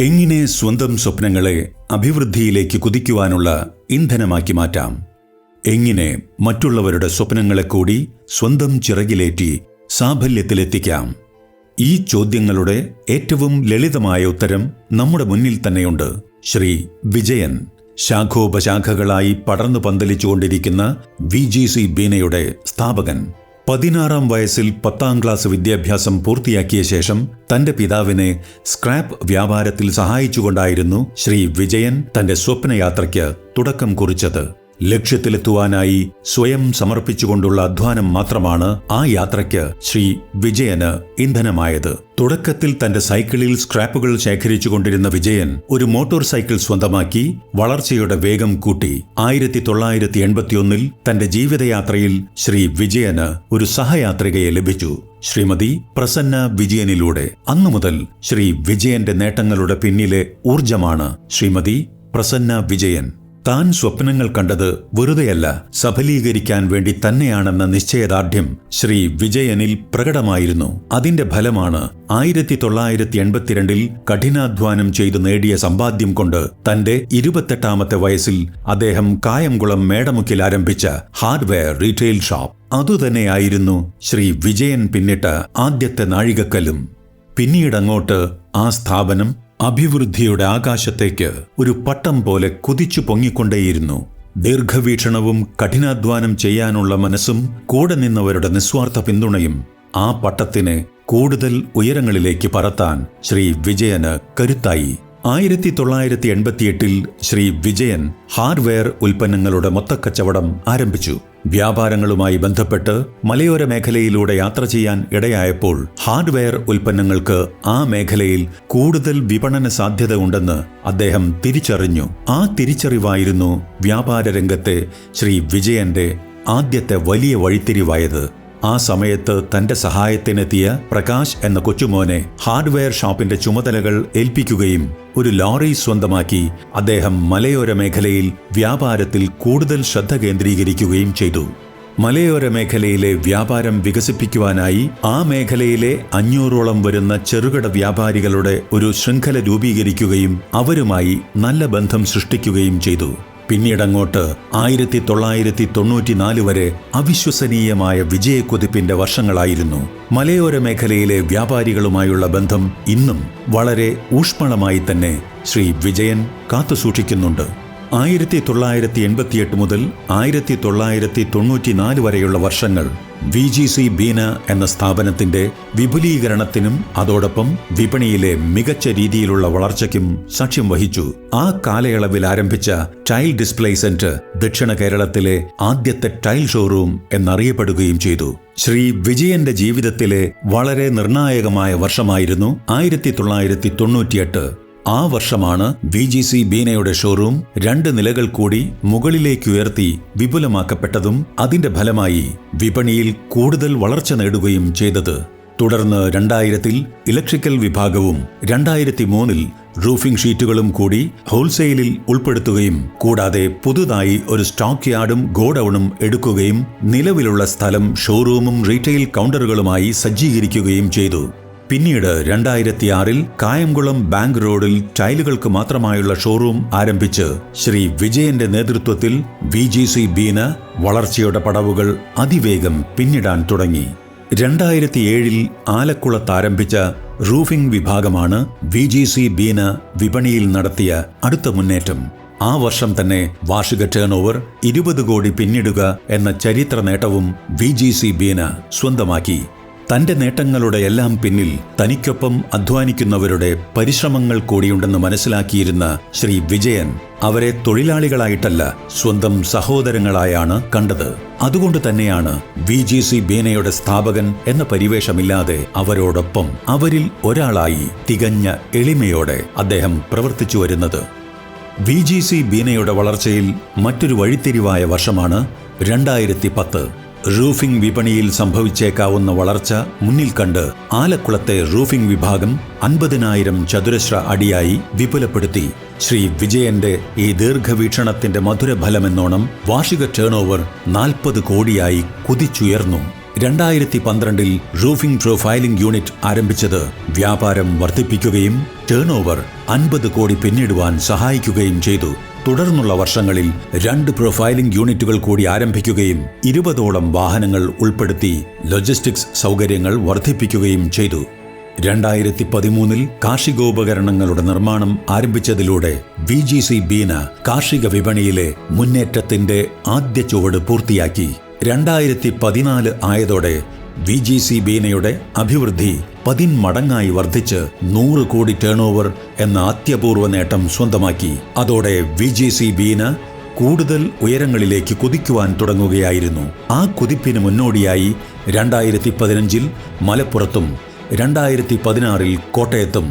എങ്ങനെ സ്വന്തം സ്വപ്നങ്ങളെ അഭിവൃദ്ധിയിലേക്ക് കുതിക്കുവാനുള്ള ഇന്ധനമാക്കി മാറ്റാം? എങ്ങനെ മറ്റുള്ളവരുടെ സ്വപ്നങ്ങളെ കൂടി സ്വന്തം ചിറകിലേറ്റി സാഫല്യത്തിലെത്തിക്കാം? ഈ ചോദ്യങ്ങളുടെ ഏറ്റവും ലളിതമായ ഉത്തരം നമ്മുടെ മുന്നിൽ തന്നെയുണ്ട്. ശ്രീ വിജയൻ ശാഖോപശാഖകളായി പടർന്നു പന്തലിച്ചുകൊണ്ടിരിക്കുന്ന വി ജി സി ബീനയുടെ സ്ഥാപകൻ. പതിനാറാം വയസ്സിൽ പത്താം ക്ലാസ് വിദ്യാഭ്യാസം പൂർത്തിയാക്കിയ ശേഷം തന്റെ പിതാവിനെ സ്ക്രാപ്പ് വ്യാപാരത്തിൽ സഹായിച്ചുകൊണ്ടായിരുന്നു ശ്രീ വിജയൻ തന്റെ സ്വപ്നയാത്രയ്ക്ക് തുടക്കം കുറിച്ചത്. ലക്ഷ്യത്തിലെത്തുവാനായി സ്വയം സമർപ്പിച്ചുകൊണ്ടുള്ള അധ്വാനം മാത്രമാണ് ആ യാത്രയ്ക്ക് ശ്രീ വിജയന് ഇന്ധനമായത്. തുടക്കത്തിൽ തന്റെ സൈക്കിളിൽ സ്ക്രാപ്പുകൾ ശേഖരിച്ചുകൊണ്ടിരുന്ന വിജയൻ ഒരു മോട്ടോർ സൈക്കിൾ സ്വന്തമാക്കി വളർച്ചയുടെ വേഗം കൂട്ടി. ആയിരത്തി തൊള്ളായിരത്തി എൺപത്തിയൊന്നിൽ തന്റെ ജീവിതയാത്രയിൽ ശ്രീ വിജയന് ഒരു സഹയാത്രികയെ ലഭിച്ചു. ശ്രീമതി പ്രസന്ന വിജയനിലൂടെ. അന്നു മുതൽ ശ്രീ വിജയന്റെ നേട്ടങ്ങളുടെ പിന്നിലെ ഊർജമാണ് ശ്രീമതി പ്രസന്ന വിജയൻ. താൻ സ്വപ്നങ്ങൾ കണ്ടത് വെറുതെയല്ല സഫലീകരിക്കാൻ വേണ്ടി തന്നെയാണെന്ന നിശ്ചയദാർഢ്യം ശ്രീ വിജയനിൽ പ്രകടമായിരുന്നു. അതിന്റെ ഫലമാണ് ആയിരത്തി തൊള്ളായിരത്തി എൺപത്തിരണ്ടിൽ കഠിനാധ്വാനം ചെയ്തു നേടിയ സമ്പാദ്യം കൊണ്ട് തന്റെ ഇരുപത്തെട്ടാമത്തെ വയസ്സിൽ അദ്ദേഹം കായംകുളം മേടമുക്കിൽ ആരംഭിച്ച ഹാർഡ്വെയർ റീറ്റെയിൽ ഷോപ്പ്. അതുതന്നെയായിരുന്നു ശ്രീ വിജയൻ പിന്നിട്ട ആദ്യത്തെ നാഴികക്കല്ലും. പിന്നീടങ്ങോട്ട് ആ സ്ഥാപനം അഭിവൃദ്ധിയുടെ ആകാശത്തേക്ക് ഒരു പട്ടം പോലെ കുതിച്ചു പൊങ്ങിക്കൊണ്ടേയിരുന്നു. ദീർഘവീക്ഷണവും കഠിനാധ്വാനം ചെയ്യാനുള്ള മനസ്സും കൂടെ നിന്നവരുടെ നിസ്വാർത്ഥ പിന്തുണയും ആ പട്ടത്തിനെ കൂടുതൽ ഉയരങ്ങളിലേക്ക് പറത്താൻ ശ്രീ വിജയന് കരുത്തായി. ആയിരത്തി തൊള്ളായിരത്തി എൺപത്തിയെട്ടിൽ ശ്രീ വിജയൻ ഹാർഡ്വെയർ ഉൽപ്പന്നങ്ങളുടെ മൊത്തക്കച്ചവടം ആരംഭിച്ചു. വ്യാപാരങ്ങളുമായി ബന്ധപ്പെട്ട് മലയോര മേഖലയിലൂടെ യാത്ര ചെയ്യാൻ ഇടയായപ്പോൾ ഹാർഡ്വെയർ ഉൽപ്പന്നങ്ങൾക്ക് ആ മേഖലയിൽ കൂടുതൽ വിപണന സാധ്യത ഉണ്ടെന്ന് അദ്ദേഹം തിരിച്ചറിഞ്ഞു. ആ തിരിച്ചറിവായിരുന്നു വ്യാപാര രംഗത്തെ ശ്രീ വിജയന്റെ ആദ്യത്തെ വലിയ വഴിത്തിരിവായത്. ആ സമയത്ത് തന്റെ സഹായത്തിനെത്തിയ പ്രകാശ് എന്ന കൊച്ചുമോനെ ഹാർഡ്വെയർ ഷോപ്പിന്റെ ചുമതലകൾ ഏൽപ്പിക്കുകയും ഒരു ലോറി സ്വന്തമാക്കി അദ്ദേഹം മലയോര മേഖലയിൽ വ്യാപാരത്തിൽ കൂടുതൽ ശ്രദ്ധ കേന്ദ്രീകരിക്കുകയും ചെയ്തു. മലയോര മേഖലയിലെ വ്യാപാരം വികസിപ്പിക്കുവാനായി ആ മേഖലയിലെ അഞ്ഞൂറോളം വരുന്ന ചെറുകിട വ്യാപാരികളുടെ ഒരു ശൃംഖല രൂപീകരിക്കുകയും അവരുമായി നല്ല ബന്ധം സൃഷ്ടിക്കുകയും ചെയ്തു. പിന്നീടങ്ങോട്ട് ആയിരത്തി തൊള്ളായിരത്തി തൊണ്ണൂറ്റിനാല് വരെ അവിശ്വസനീയമായ വിജയക്കുതിപ്പിന്റെ വർഷങ്ങളായിരുന്നു. മലയോര മേഖലയിലെ വ്യാപാരികളുമായുള്ള ബന്ധം ഇന്നും വളരെ ഊഷ്മളമായി തന്നെ ശ്രീ വിജയൻ കാത്തുസൂക്ഷിക്കുന്നുണ്ട്. ആയിരത്തി തൊള്ളായിരത്തി എൺപത്തിയെട്ട് മുതൽ ആയിരത്തി തൊള്ളായിരത്തി തൊണ്ണൂറ്റിനാല് വരെയുള്ള വർഷങ്ങൾ വി ജി സി ബീന എന്ന സ്ഥാപനത്തിന്റെ വിപുലീകരണത്തിനും അതോടൊപ്പം വിപണിയിലെ മികച്ച രീതിയിലുള്ള വളർച്ചയ്ക്കും സാക്ഷ്യം വഹിച്ചു. ആ കാലയളവിൽ ആരംഭിച്ച ടൈൽ ഡിസ്പ്ലേ സെന്റർ ദക്ഷിണ കേരളത്തിലെ ആദ്യത്തെ ടൈൽ ഷോറൂം എന്നറിയപ്പെടുകയും ചെയ്തു. ശ്രീ വിജയന്റെ ജീവിതത്തിലെ വളരെ നിർണായകമായ വർഷമായിരുന്നു ആയിരത്തി തൊള്ളായിരത്തി തൊണ്ണൂറ്റിയെട്ട് ആ വർഷമാണ് വി ജി സി ബീനയുടെ ഷോറൂം രണ്ട് നിലകൾ കൂടി മുകളിലേക്കുയർത്തി വിപുലമാക്കപ്പെട്ടതും അതിന്റെ ഫലമായി വിപണിയിൽ കൂടുതൽ വളർച്ച നേടുകയും ചെയ്തത്. തുടർന്ന് രണ്ടായിരത്തിൽ ഇലക്ട്രിക്കൽ വിഭാഗവും രണ്ടായിരത്തി മൂന്നിൽ റൂഫിംഗ് ഷീറ്റുകളും കൂടി ഹോൾസെയിലിൽ ഉൾപ്പെടുത്തുകയും കൂടാതെ പുതുതായി ഒരു സ്റ്റോക്ക് യാർഡും ഗോഡൌണും എടുക്കുകയും നിലവിലുള്ള സ്ഥലം ഷോറൂമും റീറ്റെയിൽ കൗണ്ടറുകളുമായി സജ്ജീകരിക്കുകയും ചെയ്തു. പിന്നീട് രണ്ടായിരത്തി ആറിൽ കായംകുളം ബാങ്ക് റോഡിൽ ടൈലുകൾക്ക് മാത്രമായുള്ള ഷോറൂം ആരംഭിച്ച് ശ്രീ വിജയന്റെ നേതൃത്വത്തിൽ വി ജി സി ബീന വളർച്ചയുടെ പടവുകൾ അതിവേഗം പിന്നിടാൻ തുടങ്ങി. രണ്ടായിരത്തി ഏഴിൽ ആലക്കുളത്ത് ആരംഭിച്ച റൂഫിംഗ് വിഭാഗമാണ് വി ജി സി ബീന വിപണിയിൽ നടത്തിയ അടുത്ത മുന്നേറ്റം. ആ വർഷം തന്നെ വാർഷിക ടേൺ ഓവർ ഇരുപത് കോടി പിന്നിടുക എന്ന ചരിത്ര നേട്ടവും വി ജി സി ബീന സ്വന്തമാക്കി. തന്റെ നേട്ടങ്ങളുടെ എല്ലാം പിന്നിൽ തനിക്കൊപ്പം അധ്വാനിക്കുന്നവരുടെ പരിശ്രമങ്ങൾ കൂടിയുണ്ടെന്ന് മനസ്സിലാക്കിയിരുന്ന ശ്രീ വിജയൻ അവരെ തൊഴിലാളികളായിട്ടല്ല സ്വന്തം സഹോദരങ്ങളായാണ് കണ്ടത്. അതുകൊണ്ട് തന്നെയാണ് വി ജി സി ബീനയുടെ സ്ഥാപകൻ എന്ന പരിവേഷമില്ലാതെ അവരോടൊപ്പം അവരിൽ ഒരാളായി തികഞ്ഞ എളിമയോടെ അദ്ദേഹം പ്രവർത്തിച്ചു വരുന്നത്. വി ജി സി ബീനയുടെ വളർച്ചയിൽ മറ്റൊരു വഴിത്തിരിവായ വർഷമാണ് രണ്ടായിരത്തി പത്ത്. റൂഫിംഗ് വിപണിയിൽ സംഭവിച്ചേക്കാവുന്ന വളർച്ച മുന്നിൽ കണ്ട് ആലക്കുളത്തെ റൂഫിംഗ് വിഭാഗം അൻപതിനായിരം ചതുരശ്ര അടിയായി വിപുലപ്പെടുത്തി. ശ്രീ വിജയന്റെ ഈ ദീർഘവീക്ഷണത്തിന്റെ മധുരഫലമെന്നോണം വാർഷിക ടേൺ ഓവർ നാൽപ്പത് കോടിയായി കുതിച്ചുയർന്നു. രണ്ടായിരത്തി പന്ത്രണ്ടിൽ റൂഫിംഗ് പ്രൊഫൈലിംഗ് യൂണിറ്റ് ആരംഭിച്ചത് വ്യാപാരം വർദ്ധിപ്പിക്കുകയും ടേൺ ഓവർ അൻപത് കോടി പിന്നിടുവാൻ സഹായിക്കുകയും ചെയ്തു. തുടർന്നുള്ള വർഷങ്ങളിൽ രണ്ട് പ്രൊഫൈലിംഗ് യൂണിറ്റുകൾ കൂടി ആരംഭിക്കുകയും ഇരുപതോളം വാഹനങ്ങൾ ഉൾപ്പെടുത്തി ലോജിസ്റ്റിക്സ് സൗകര്യങ്ങൾ വർദ്ധിപ്പിക്കുകയും ചെയ്തു. രണ്ടായിരത്തി പതിമൂന്നിൽ കാർഷികോപകരണങ്ങളുടെ നിർമ്മാണം ആരംഭിച്ചതിലൂടെ വി ജി സി ബീന കാർഷിക വിപണിയിലെ മുന്നേറ്റത്തിന്റെ ആദ്യ ചുവട് പൂർത്തിയാക്കി. രണ്ടായിരത്തി പതിനാല് ആയതോടെ വി ജി സി ബീനയുടെ അഭിവൃദ്ധി പതിന്മടങ്ങായി വർദ്ധിച്ച് നൂറ് കോടി ടേൺ ഓവർ എന്ന അത്യപൂർവ നേട്ടം സ്വന്തമാക്കി. അതോടെ വി ജി സി ബീന കൂടുതൽ ഉയരങ്ങളിലേക്ക് കുതിക്കുവാൻ തുടങ്ങുകയായിരുന്നു. ആ കുതിപ്പിന് മുന്നോടിയായി രണ്ടായിരത്തി പതിനഞ്ചിൽ മലപ്പുറത്തും രണ്ടായിരത്തി പതിനാറിൽ കോട്ടയത്തും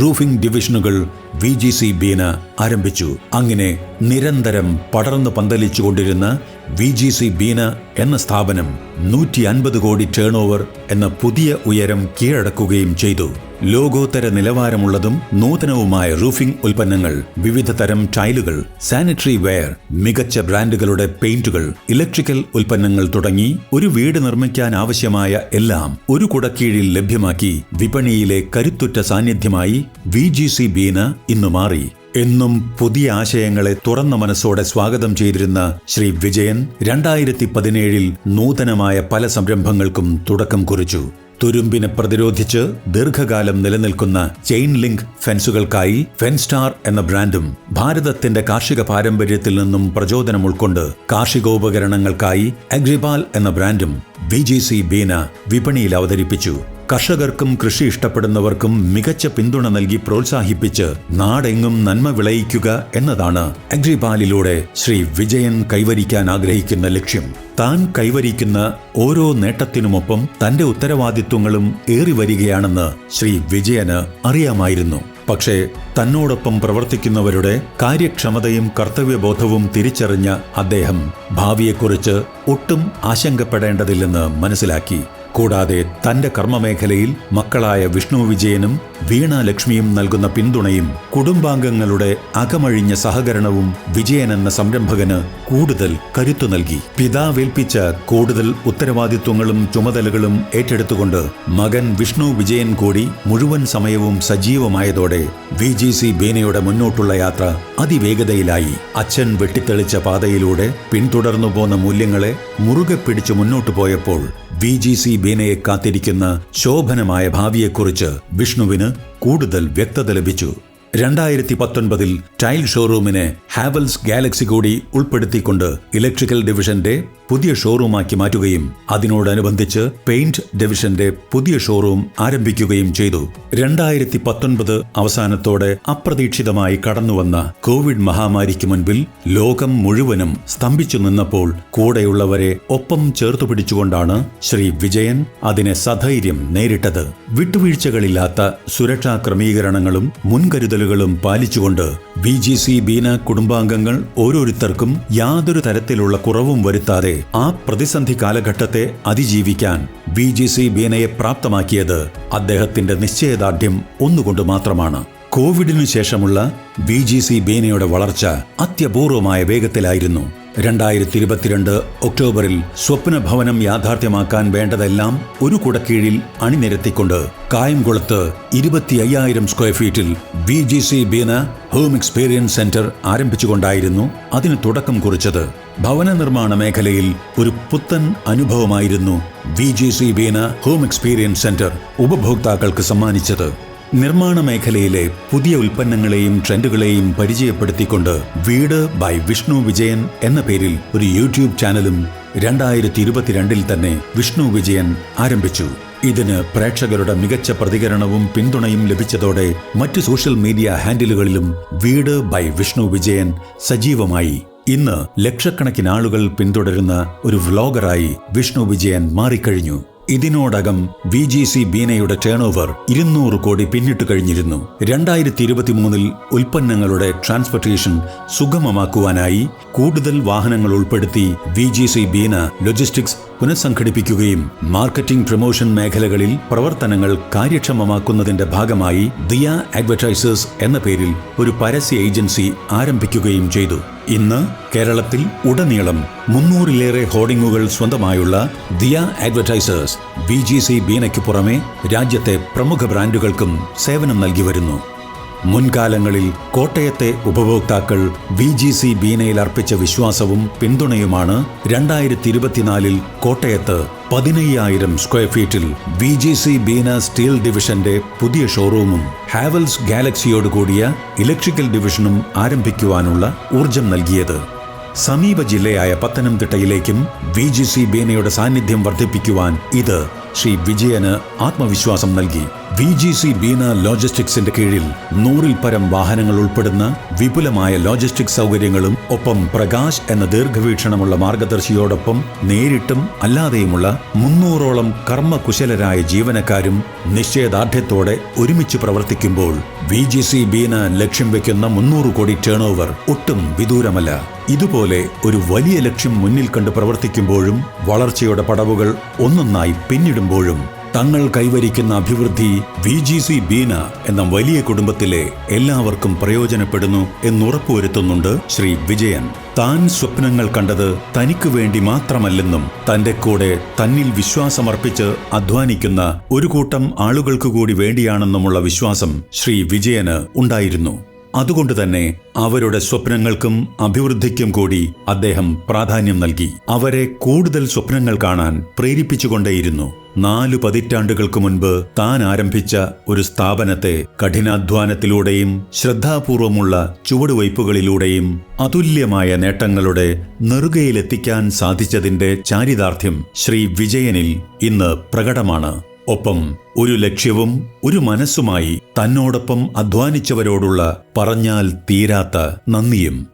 റൂഫിംഗ് ഡിവിഷനുകൾ വി ജി സി ബീന ആരംഭിച്ചു. അങ്ങനെ നിരന്തരം പടർന്നു പന്തലിച്ചുകൊണ്ടിരുന്ന വി ജി സി ബീന എന്ന സ്ഥാപനം നൂറ്റി അൻപത് കോടി ടേൺ ഓവർ എന്ന പുതിയ ഉയരം കീഴടക്കുകയും ചെയ്തു. ലോകോത്തര നിലവാരമുള്ളതും നൂതനവുമായ റൂഫിംഗ് ഉൽപ്പന്നങ്ങൾ വിവിധ തരം ടൈലുകൾ സാനിറ്ററി വെയർ മികച്ച ബ്രാൻഡുകളുടെ പെയിന്റുകൾ ഇലക്ട്രിക്കൽ ഉൽപ്പന്നങ്ങൾ തുടങ്ങി ഒരു വീട് നിർമ്മിക്കാൻ ആവശ്യമായ എല്ലാം ഒരു കുടക്കീഴിൽ ലഭ്യമാക്കി വിപണിയിലെ കരുത്തുറ്റ സാന്നിധ്യമായി വി ജി സി ബീന ഇന്ന് മാറി. എന്നും പുതിയ ആശയങ്ങളെ തുറന്ന മനസ്സോടെ സ്വാഗതം ചെയ്തിരുന്ന ശ്രീ വിജയൻ രണ്ടായിരത്തി പതിനേഴിൽ നൂതനമായ പല സംരംഭങ്ങൾക്കും തുടക്കം കുറിച്ചു. തുരുമ്പിനെ പ്രതിരോധിച്ച് ദീർഘകാലം നിലനിൽക്കുന്ന ചെയിൻ ലിങ്ക് ഫെൻസുകൾക്കായി ഫെൻസ്റ്റാർ എന്ന ബ്രാൻഡും ഭാരതത്തിന്റെ കാർഷിക പാരമ്പര്യത്തിൽ നിന്നും പ്രചോദനം ഉൾക്കൊണ്ട് കാർഷികോപകരണങ്ങൾക്കായി അഗ്രിബാൽ എന്ന ബ്രാൻഡും ബി ജി സി ബീന വിപണിയിൽ അവതരിപ്പിച്ചു. കർഷകർക്കും കൃഷി ഇഷ്ടപ്പെടുന്നവർക്കും മികച്ച പിന്തുണ നൽകി പ്രോത്സാഹിപ്പിച്ച് നാടെങ്ങും നന്മ വിളയിക്കുക എന്നതാണ് അഗ്രിപാലിലൂടെ ശ്രീ വിജയൻ കൈവരിക്കാൻ ആഗ്രഹിക്കുന്ന ലക്ഷ്യം. താൻ കൈവരിക്കുന്ന ഓരോ നേട്ടത്തിനുമൊപ്പം തന്റെ ഉത്തരവാദിത്വങ്ങളും ഏറി വരികയാണെന്ന് ശ്രീ വിജയന് അറിയാമായിരുന്നു. പക്ഷേ തന്നോടൊപ്പം പ്രവർത്തിക്കുന്നവരുടെ കാര്യക്ഷമതയും കർത്തവ്യബോധവും തിരിച്ചറിഞ്ഞ അദ്ദേഹം ഭാവിയെക്കുറിച്ച് ഒട്ടും ആശങ്കപ്പെടേണ്ടതില്ലെന്ന് മനസ്സിലാക്കി. കൂടാതെ തന്റെ കർമ്മമേഖലയിൽ മക്കളായ വിഷ്ണു വിജയനും വീണ ലക്ഷ്മിയും നൽകുന്ന പിന്തുണയും കുടുംബാംഗങ്ങളുടെ അകമഴിഞ്ഞ സഹകരണവും വിജയൻ എന്ന സംരംഭകന് കൂടുതൽ കരുത്തു നൽകി. പിതാവേൽപ്പിച്ച കൂടുതൽ ഉത്തരവാദിത്വങ്ങളും ചുമതലകളും ഏറ്റെടുത്തുകൊണ്ട് മകൻ വിഷ്ണു വിജയൻ കൂടി മുഴുവൻ സമയവും സജീവമായതോടെ വി ജി സി ബേനയുടെ മുന്നോട്ടുള്ള യാത്ര അതിവേഗതയിലായി. അച്ഛൻ വെട്ടിത്തെളിച്ച പാതയിലൂടെ പിന്തുടർന്നു പോന്ന മൂല്യങ്ങളെ മുറുകെ പിടിച്ചു മുന്നോട്ടു പോയപ്പോൾ വി ജി സി ബീനയെ കാത്തിരിക്കുന്ന ശോഭനമായ ഭാവിയെക്കുറിച്ച് വിഷ്ണുവിന് കൂടുതൽ വ്യക്തത ലഭിച്ചു. രണ്ടായിരത്തി പത്തൊൻപതിൽ ടൈൽ ഷോറൂമിനെ ഹാവൽസ് ഗാലക്സി കൂടി ഉൾപ്പെടുത്തിക്കൊണ്ട് ഇലക്ട്രിക്കൽ ഡിവിഷന്റെ പുതിയ ഷോറൂമാക്കി മാറ്റുകയും അതിനോടനുബന്ധിച്ച് പെയിന്റ് ഡിവിഷന്റെ പുതിയ ഷോറൂം ആരംഭിക്കുകയും ചെയ്തു. രണ്ടായിരത്തി പത്തൊൻപത് അവസാനത്തോടെ അപ്രതീക്ഷിതമായി കടന്നുവന്ന കോവിഡ് മഹാമാരിക്ക് മുൻപിൽ ലോകം മുഴുവനും സ്തംഭിച്ചു നിന്നപ്പോൾ കൂടെയുള്ളവരെ ഒപ്പം ചേർത്തു പിടിച്ചുകൊണ്ടാണ് ശ്രീ വിജയൻ അതിനെ സധൈര്യം നേരിട്ടത്. വിട്ടുവീഴ്ചകളില്ലാത്ത സുരക്ഷാ ക്രമീകരണങ്ങളും മുൻകരുതലുകളും പാലിച്ചുകൊണ്ട് ബി ജി സി ബീന കുടുംബാംഗങ്ങൾ ഓരോരുത്തർക്കും യാതൊരു തരത്തിലുള്ള കുറവും വരുത്താതെ ആ പ്രതിസന്ധി കാലഘട്ടത്തെ അതിജീവിക്കാൻ വി ജി സി ബീനയെ പ്രാപ്തമാക്കിയത് അദ്ദേഹത്തിന്റെ നിശ്ചയദാർഢ്യം ഒന്നുകൊണ്ട് മാത്രമാണ്. കോവിഡിനു ശേഷമുള്ള ബി ജി സി ബീനയുടെ വളർച്ച അത്യപൂർവമായ വേഗത്തിലായിരുന്നു. രണ്ടായിരത്തി ഇരുപത്തിരണ്ട് ഒക്ടോബറിൽ സ്വപ്നഭവനം യാഥാർത്ഥ്യമാക്കാൻ വേണ്ടതെല്ലാം ഒരു കുടക്കീഴിൽ അണിനിരത്തിക്കൊണ്ട് കായംകുളത്ത് ഇരുപത്തി അയ്യായിരം സ്ക്വയർ ഫീറ്റിൽ B G C Beena home experience centre ആരംഭിച്ചുകൊണ്ടായിരുന്നു അതിന് തുടക്കം കുറിച്ചത്. ഭവന നിർമ്മാണ മേഖലയിൽ ഒരു പുത്തൻ അനുഭവമായിരുന്നു V G C Beena home experience centre ഉപഭോക്താക്കൾക്ക് സമ്മാനിച്ചത്. നിർമ്മാണ മേഖലയിലെ പുതിയ ഉൽപ്പന്നങ്ങളെയും ട്രെൻഡുകളെയും പരിചയപ്പെടുത്തിക്കൊണ്ട് വീട് ബൈ വിഷ്ണു വിജയൻ എന്ന പേരിൽ ഒരു യൂട്യൂബ് ചാനലും രണ്ടായിരത്തി ഇരുപത്തിരണ്ടിൽ തന്നെ വിഷ്ണു വിജയൻ ആരംഭിച്ചു. ഇതിന് പ്രേക്ഷകരുടെ മികച്ച പ്രതികരണവും പിന്തുണയും ലഭിച്ചതോടെ മറ്റ് സോഷ്യൽ മീഡിയ ഹാൻഡിലുകളിലും വീട് ബൈ വിഷ്ണു വിജയൻ സജീവമായി. ഇന്ന് ലക്ഷക്കണക്കിന് ആളുകൾ പിന്തുടരുന്ന ഒരു വ്ലോഗറായി വിഷ്ണു വിജയൻ മാറിക്കഴിഞ്ഞു. ഇതിനോടകം വി ജി സി ബീനയുടെ ടേൺ ഓവർ ഇരുന്നൂറ് കോടി പിന്നിട്ട് കഴിഞ്ഞിരുന്നു. രണ്ടായിരത്തി ഇരുപത്തിമൂന്നിൽ ഉൽപ്പന്നങ്ങളുടെ ട്രാൻസ്പോർട്ടേഷൻ സുഗമമാക്കുവാനായി കൂടുതൽ വാഹനങ്ങൾ ഉൾപ്പെടുത്തി V G C Beena logistics പുനഃസംഘടിപ്പിക്കുകയും marketing promotion മേഖലകളിൽ പ്രവർത്തനങ്ങൾ കാര്യക്ഷമമാക്കുന്നതിന്റെ ഭാഗമായി ദിയ അഡ്വർടൈസേഴ്സ് എന്ന പേരിൽ ഒരു പരസ്യ ഏജൻസി ആരംഭിക്കുകയും ചെയ്തു. ഇന്ന് കേരളത്തിൽ ഉടനീളം മുന്നൂറിലേറെ ഹോർഡിംഗുകൾ സ്വന്തമായുള്ള Diya advertisers B G C ബീനയ്ക്ക് പുറമെ രാജ്യത്തെ പ്രമുഖ ബ്രാൻഡുകൾക്കും സേവനം നൽകി വരുന്നു. മുൻകാലങ്ങളിൽ കോട്ടയത്തെ ഉപഭോക്താക്കൾ വി ജി സി ബീനയിൽ അർപ്പിച്ച വിശ്വാസവും പിന്തുണയുമാണ് രണ്ടായിരത്തി ഇരുപത്തിനാലിൽ കോട്ടയത്ത് പതിനയ്യായിരം സ്ക്വയർ ഫീറ്റിൽ V G C Beena steel ഡിവിഷന്റെ പുതിയ ഷോറൂമും ഹാവൽസ് ഗാലക്സിയോട് കൂടിയ ഇലക്ട്രിക്കൽ ഡിവിഷനും ആരംഭിക്കുവാനുള്ള ഊർജം നൽകിയത്. സമീപ ജില്ലയായ പത്തനംതിട്ടയിലേക്കും വി ജി സി ബീനയുടെ സാന്നിധ്യം വർദ്ധിപ്പിക്കുവാൻ ഇത് ശ്രീ വിജയന് ആത്മവിശ്വാസം നൽകി. വി ജി സി ബീന ലോജിസ്റ്റിക്സിന്റെ കീഴിൽ നൂറിൽ പരം വാഹനങ്ങൾ ഉൾപ്പെടുന്ന വിപുലമായ ലോജിസ്റ്റിക് സൗകര്യങ്ങളും ഒപ്പം പ്രകാശ് എന്ന ദീർഘവീക്ഷണമുള്ള മാർഗദർശിയോടൊപ്പം നേരിട്ടും അല്ലാതെയുമുള്ള മുന്നൂറോളം കർമ്മകുശലരായ ജീവനക്കാരും നിശ്ചയദാർഢ്യത്തോടെ ഒരുമിച്ച് പ്രവർത്തിക്കുമ്പോൾ വി ജി സി ബീന ലക്ഷ്യം വെക്കുന്ന മുന്നൂറ് കോടി ടേൺ ഓവർ ഒട്ടും വിദൂരമല്ല. ഇതുപോലെ ഒരു വലിയ ലക്ഷ്യം മുന്നിൽ കണ്ട് പ്രവർത്തിക്കുമ്പോഴും വളർച്ചയുടെ പടവുകൾ ഒന്നൊന്നായി പിന്നിടുമ്പോഴും തങ്ങൾ കൈവരിക്കുന്ന അഭിവൃദ്ധി വി ജി സി ബീന എന്ന വലിയ കുടുംബത്തിലെ എല്ലാവർക്കും പ്രയോജനപ്പെടുന്നു എന്നുറപ്പുവരുത്തുന്നുണ്ട് ശ്രീ വിജയൻ. താൻ സ്വപ്നങ്ങൾ കണ്ടത് തനിക്ക് വേണ്ടി മാത്രമല്ലെന്നും തന്റെ കൂടെ തന്നിൽ വിശ്വാസമർപ്പിച്ച് അധ്വാനിക്കുന്ന ഒരു കൂട്ടം ആളുകൾക്കുകൂടി വേണ്ടിയാണെന്നുമുള്ള വിശ്വാസം ശ്രീ വിജയന് ഉണ്ടായിരുന്നു. അതുകൊണ്ട് തന്നെ അവരുടെ സ്വപ്നങ്ങൾക്കും അഭിവൃദ്ധിക്കും കൂടി അദ്ദേഹം പ്രാധാന്യം നൽകി. അവരെ കൂടുതൽ സ്വപ്നങ്ങൾ കാണാൻ പ്രേരിപ്പിച്ചുകൊണ്ടേയിരുന്നു. നാലു പതിറ്റാണ്ടുകൾക്ക് മുൻപ് താൻ ആരംഭിച്ച ഒരു സ്ഥാപനത്തെ കഠിനാധ്വാനത്തിലൂടെയും ശ്രദ്ധാപൂർവമുള്ള ചുവടുവയ്പുകളിലൂടെയും അതുല്യമായ നേട്ടങ്ങളുടെ നെറുകയിലെത്തിക്കാൻ സാധിച്ചതിന്റെ ചാരിതാർത്ഥ്യം ശ്രീ വിജയനിൽ ഇന്ന് പ്രകടമാണ്. ഒപ്പം ഒരു ലക്ഷ്യവും ഒരു മനസ്സുമായി തന്നോടൊപ്പം അധ്വാനിച്ചവരോടുള്ള പറഞ്ഞാൽ തീരാത്ത നന്ദിയും.